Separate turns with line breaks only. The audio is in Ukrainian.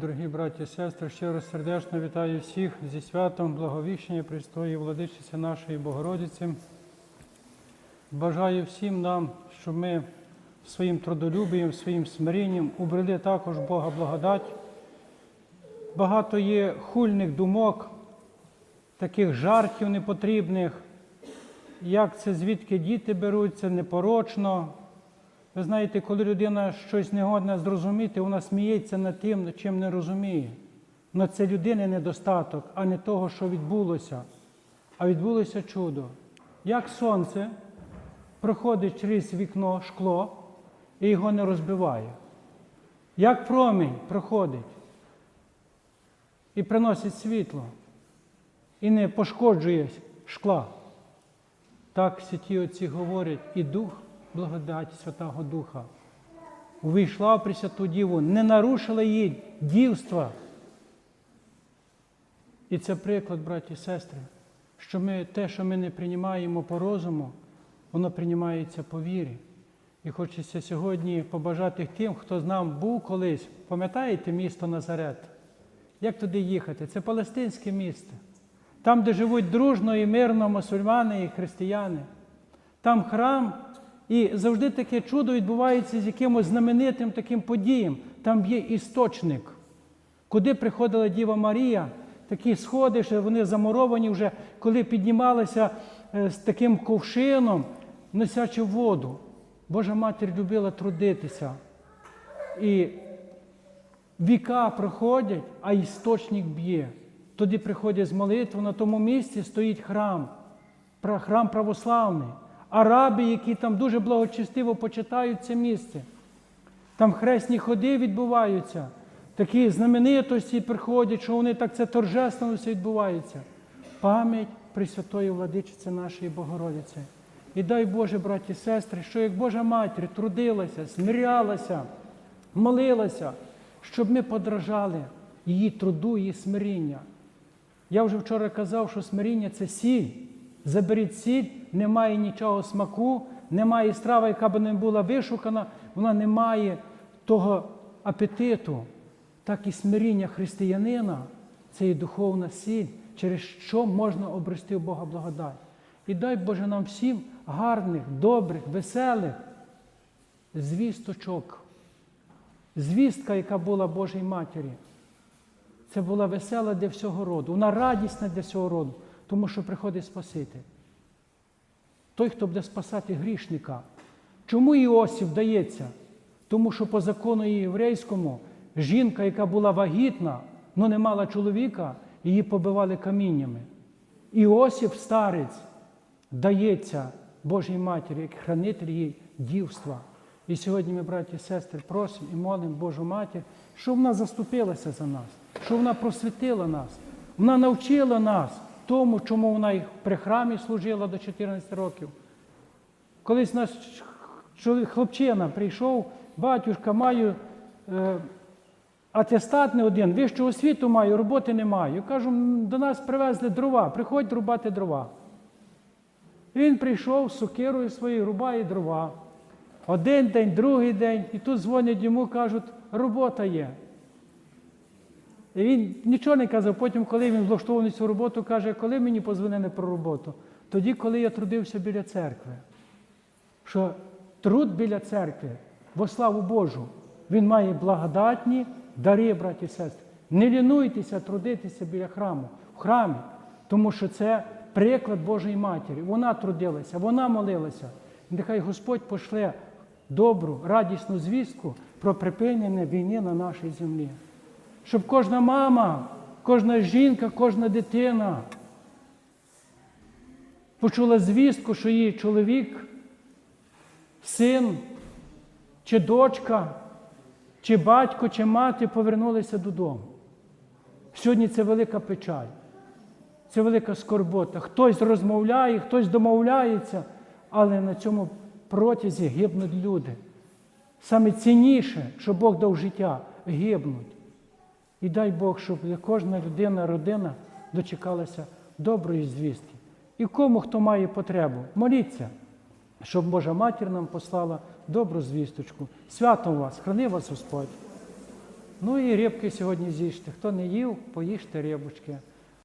Дорогі браті і сестри, щиро сердечно вітаю всіх зі святом благовіщення Престої владичиці нашої Богородиці. Бажаю всім нам, щоб ми своїм трудолюбієм, своїм смиренням убрали також Бога благодать. Багато є хульних думок, таких жартів непотрібних, як це звідки діти беруться, непорочно. Ви знаєте, коли людина щось негодне зрозуміти, вона сміється над тим, чим не розуміє. Но це людини недостаток, а не того, що відбулося. А відбулося чудо. Як сонце проходить через вікно шкло і його не розбиває. Як промінь проходить і приносить світло, і не пошкоджує шкла. Так святі отці говорять, і Дух благодаті Святого Духа увійшла в Пресвяту Діву, не нарушила її дівства. І це приклад, браті і сестри, що ми те, що ми не приймаємо по розуму, воно приймається по вірі. І хочеться сьогодні побажати тим, хто з нами був колись, пам'ятаєте місто Назарет? Як туди їхати? Це палестинське місто. Там, де живуть дружно і мирно мусульмани і християни. Там храм, і завжди таке чудо відбувається з якимось знаменитим таким подієм. Там є істочник, куди приходила Діва Марія, такі сходи, що вони замуровані вже, коли піднімалися е, з таким ковшином, носячи воду. Божа матір любила трудитися. І віка проходять, а істочник б'є. Тоді приходять з молитви, на тому місці стоїть храм, храм православний. Араби, які там дуже благочестиво почитають це місце. Там хресні ходи відбуваються, такі знаменитості приходять, що вони так це торжественно все відбувається. Пам'ять Пресвятої владичиці нашої Богородиці. І дай Боже, браті і сестри, що як Божа Матір трудилася, смирялася, молилася, щоб ми подражали її труду, її смиріння. Я вже вчора казав, що смиріння це сіль. Заберіть сіль, немає нічого смаку, немає страви, яка б не була вишукана, вона не має того апетиту. Так і смиріння християнина це і духовна сіль, через що можна обрести в Бога благодать. І дай Боже нам всім гарних, добрих, веселих звісточок. Звістка, яка була Божій Матері. Це була весела для всього роду, вона радісна для всього роду, тому що приходить Спаситель. Той, хто буде спасати грішника. Чому Іосиф дається? Тому що по закону єврейському жінка, яка була вагітна, але не мала чоловіка, її побивали каміннями. Іосиф, старець, дається Божій Матері, як хранитель її дівства. І сьогодні ми, браті і сестри, просимо і молимо Божу Матір, щоб вона заступилася за нас, щоб вона просвітила нас, вона навчила нас тому, чому вона і при храмі служила до 14 років. Колись наш хлопчина прийшов, батюшка, маю е, атестат не один, вищу освіту маю, роботи не маю. Кажу, до нас привезли дрова, приходь рубати дрова. Він прийшов з сокирою своєю, рубає дрова. Один день, другий день, і тут дзвонять йому, кажуть, робота є. І він нічого не казав. Потім, коли він влаштований цю роботу, каже, коли мені позвонили про роботу? Тоді, коли я трудився біля церкви. Що труд біля церкви, во славу Божу, він має благодатні дари, браті і сестри. Не лінуйтеся трудитися біля храму, в храмі, тому що це приклад Божої Матері. Вона трудилася, вона молилася. Нехай Господь пошле добру, радісну звістку про припинення війни на нашій землі. Щоб кожна мама, кожна жінка, кожна дитина почула звістку, що її чоловік, син, чи дочка, чи батько, чи мати повернулися додому. Сьогодні це велика печаль, це велика скорбота. Хтось розмовляє, хтось домовляється, але на цьому протязі гибнуть люди. Саме цінніше, що Бог дав життя, гибнуть. І дай Бог, щоб кожна людина, родина дочекалася доброї звістки. І кому хто має потребу, моліться, щоб Божа Матір нам послала добру звісточку. Святом вас, храни вас Господь. Ну і рибки сьогодні з'їжте. Хто не їв, поїжте рибочки.